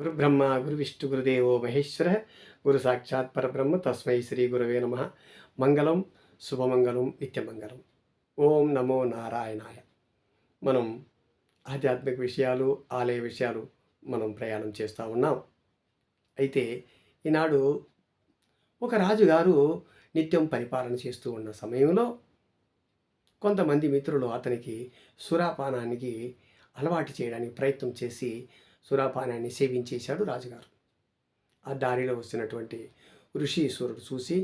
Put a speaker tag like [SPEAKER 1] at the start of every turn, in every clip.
[SPEAKER 1] గురు బ్రహ్మ గురు విష్ణు గురుదేవో మహేశ్వర గురు సాక్షాత్ పరబ్రహ్మ తస్మై శ్రీ గురవే నమ మంగళం శుభమంగళం నిత్యమంగళం ఓం నమో నారాయణాయ మనం ఆధ్యాత్మిక విషయాలు ఆలయ విషయాలు మనం ప్రయాణం చేస్తూ ఉన్నాం అయితే ఈనాడు ఒక రాజుగారు నిత్యం పరిపాలన చేస్తూ ఉన్న సమయంలో కొంతమంది మిత్రులు అతనికి సురాపానానికి అలవాటు చేయడానికి ప్రయత్నం చేసి సురాపానాన్ని సేవించేశాడు రాజుగారు ఆ దారిలో వస్తున్నటువంటి ఋషీశ్వరుడు చూసి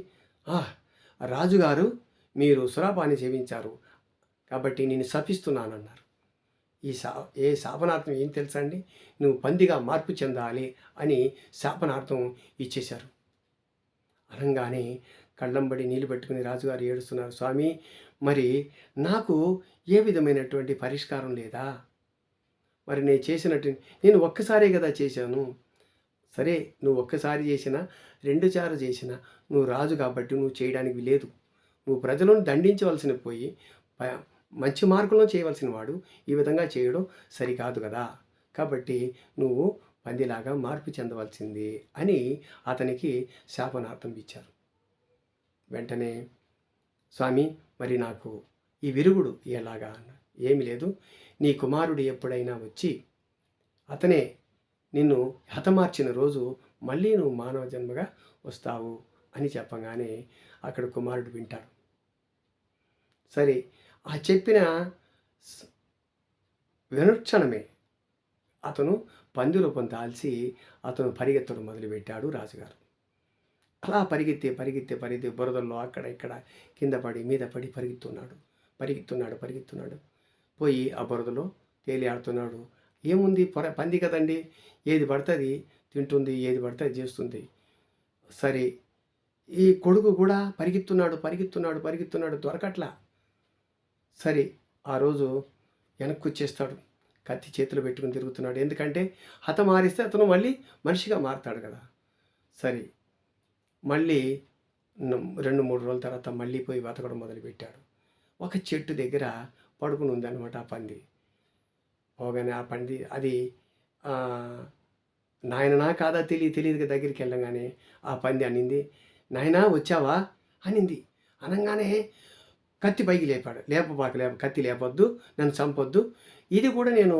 [SPEAKER 1] ఆహ్ రాజుగారు మీరు సురాపాన్ని సేవించారు కాబట్టి నేను శపిస్తున్నాను అన్నారు ఈ శా ఏ శాపనార్థం ఏం తెలుసా అండి నువ్వు పందిగా మార్పు చెందాలి అని శాపనార్థం ఇచ్చేశారు అనగానే కళ్ళంబడి నీళ్ళు పెట్టుకుని రాజుగారు ఏడుస్తున్నారు స్వామి మరి నాకు ఏ విధమైనటువంటి పరిష్కారం లేదా మరి నేను చేసినట్టు నేను ఒక్కసారే కదా చేశాను సరే నువ్వు ఒక్కసారి చేసినా రెండు చారు చేసినా నువ్వు రాజు కాబట్టి నువ్వు చేయడానికి లేదు నువ్వు ప్రజలను దండించవలసిన పోయి మంచి మార్గంలో చేయవలసిన వాడు ఈ విధంగా చేయడం సరికాదు కదా కాబట్టి నువ్వు పందిలాగా మార్పు చెందవలసింది అని అతనికి శాపనార్థం ఇచ్చారు వెంటనే స్వామి మరి నాకు ఈ విరుగుడు ఎలాగా అన్నాడు ఏమి లేదు నీ కుమారుడు ఎప్పుడైనా వచ్చి అతనే నిన్ను హతమార్చిన రోజు మళ్ళీ నువ్వు మానవ జన్మగా వస్తావు అని చెప్పగానే అక్కడ కుమారుడు వింటాడు సరే ఆ చెప్పిన వినుక్షణమే అతను పంది రూపం దాల్చి అతను పరిగెత్తడం మొదలుపెట్టాడు రాజుగారు అలా పరిగెత్తి పరిగెత్తే పరిగెత్తే బురదల్లో అక్కడ ఇక్కడ కింద పడి మీద పడి పరిగెత్తున్నాడు పరిగెత్తున్నాడు పరిగెత్తున్నాడు పోయి ఆ బురదలో తేలియాడుతున్నాడు ఏముంది పొర పంది కదండి ఏది పడుతుంది తింటుంది ఏది పడుతుంది చేస్తుంది సరే ఈ కొడుకు కూడా పరిగెత్తున్నాడు పరిగెత్తున్నాడు పరిగెత్తున్నాడు దొరకట్లా సరే ఆ రోజు వెనక్కి వచ్చేస్తాడు కత్తి చేతిలో పెట్టుకుని తిరుగుతున్నాడు ఎందుకంటే హత మారిస్తే అతను మళ్ళీ మనిషిగా మారుతాడు కదా సరే మళ్ళీ రెండు మూడు రోజుల తర్వాత మళ్ళీ పోయి బతకడం మొదలుపెట్టాడు ఒక చెట్టు దగ్గర పడుకుని ఉందన్నమాట ఆ పంది పోగానే ఆ పంది అది నాయననా కాదా తెలియ తెలియదు దగ్గరికి వెళ్ళగానే ఆ పంది అనింది నాయనా వచ్చావా అనింది అనగానే కత్తి పైకి లేపాడు లేపబాక లేప కత్తి లేపొద్దు నన్ను చంపొద్దు ఇది కూడా నేను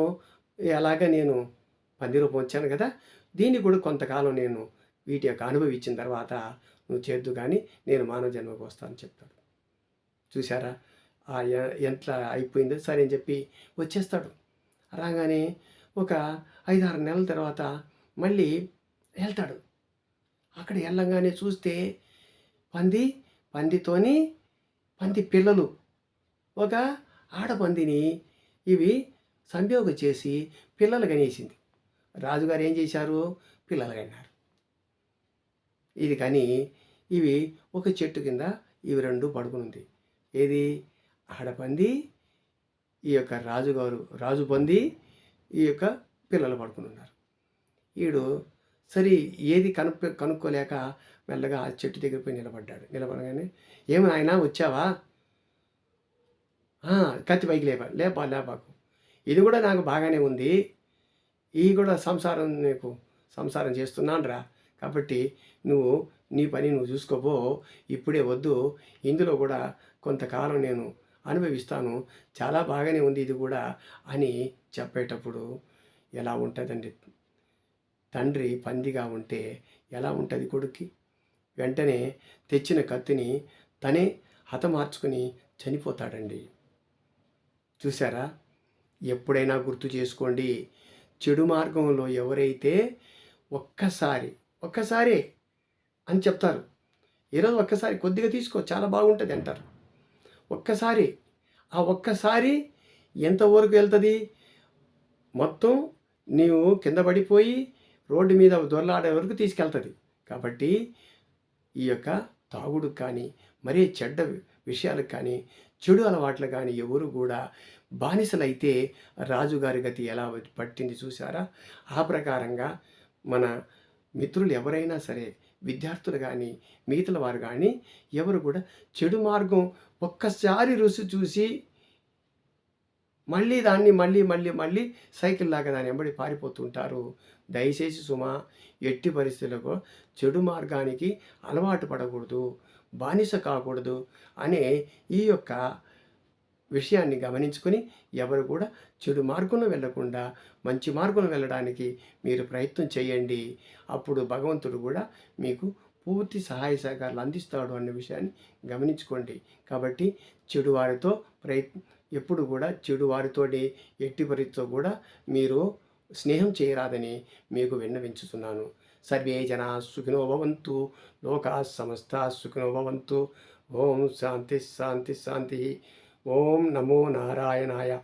[SPEAKER 1] ఎలాగ నేను పంది రూపం వచ్చాను కదా దీన్ని కూడా కొంతకాలం నేను వీటి యొక్క ఇచ్చిన తర్వాత నువ్వు చేద్దు కానీ నేను మానవ జన్మకు వస్తాను చెప్తాడు చూసారా ఎంత అయిపోయిందో సరే అని చెప్పి వచ్చేస్తాడు రాగానే ఒక ఐదారు నెలల తర్వాత మళ్ళీ వెళ్తాడు అక్కడ వెళ్ళంగానే చూస్తే పంది పందితోని పంది పిల్లలు ఒక ఆడపందిని ఇవి సంయోగం చేసి పిల్లలు కనేసింది రాజుగారు ఏం చేశారు పిల్లలు కన్నారు ఇది కానీ ఇవి ఒక చెట్టు కింద ఇవి రెండు పడుకునుంది ఏది ఆడపంది ఈ యొక్క రాజుగారు రాజు పంది ఈ యొక్క పిల్లలు పడుకుని ఉన్నారు ఈడు సరే ఏది కను కనుక్కోలేక మెల్లగా ఆ చెట్టు దగ్గర పోయి నిలబడ్డాడు నిలబడగానే ఏమి ఆయన వచ్చావా కత్తి పైకి లేపా లేపా లేపాకు ఇది కూడా నాకు బాగానే ఉంది ఈ కూడా సంసారం నీకు సంసారం చేస్తున్నాను రా కాబట్టి నువ్వు నీ పని నువ్వు చూసుకోబో ఇప్పుడే వద్దు ఇందులో కూడా కొంతకాలం నేను అనుభవిస్తాను చాలా బాగానే ఉంది ఇది కూడా అని చెప్పేటప్పుడు ఎలా ఉంటుందండి తండ్రి పందిగా ఉంటే ఎలా ఉంటుంది కొడుక్కి వెంటనే తెచ్చిన కత్తిని తనే హతమార్చుకుని చనిపోతాడండి చూసారా ఎప్పుడైనా గుర్తు చేసుకోండి చెడు మార్గంలో ఎవరైతే ఒక్కసారి ఒక్కసారే అని చెప్తారు ఈరోజు ఒక్కసారి కొద్దిగా తీసుకో చాలా బాగుంటుంది అంటారు ఒక్కసారి ఆ ఒక్కసారి ఎంతవరకు వెళ్తుంది మొత్తం నీవు కింద పడిపోయి రోడ్డు మీద దొరలాడే వరకు తీసుకెళ్తుంది కాబట్టి ఈ యొక్క తాగుడు కానీ మరీ చెడ్డ విషయాలకు కానీ చెడు అలవాట్లు కానీ ఎవరు కూడా బానిసలైతే రాజుగారి గతి ఎలా పట్టింది చూసారా ఆ ప్రకారంగా మన మిత్రులు ఎవరైనా సరే విద్యార్థులు కానీ మిగతల వారు కానీ ఎవరు కూడా చెడు మార్గం ఒక్కసారి రుచి చూసి మళ్ళీ దాన్ని మళ్ళీ మళ్ళీ మళ్ళీ సైకిల్ లాగా దాన్ని ఎంబడి పారిపోతుంటారు దయచేసి సుమ ఎట్టి పరిస్థితులకు చెడు మార్గానికి అలవాటు పడకూడదు బానిస కాకూడదు అనే ఈ యొక్క విషయాన్ని గమనించుకొని ఎవరు కూడా చెడు మార్గంలో వెళ్లకుండా మంచి మార్గంలో వెళ్ళడానికి మీరు ప్రయత్నం చేయండి అప్పుడు భగవంతుడు కూడా మీకు పూర్తి సహాయ సహకారాలు అందిస్తాడు అన్న విషయాన్ని గమనించుకోండి కాబట్టి చెడు వారితో ప్రయత్ ఎప్పుడు కూడా చెడు వారితోటి ఎట్టి పరితో కూడా మీరు స్నేహం చేయరాదని మీకు విన్నవించుతున్నాను సర్వే జనా సుఖినో భవంతు లోకా సమస్త సుఖినో భవంతు ఓం శాంతి శాంతి శాంతి ఓం నమో నారాయణాయ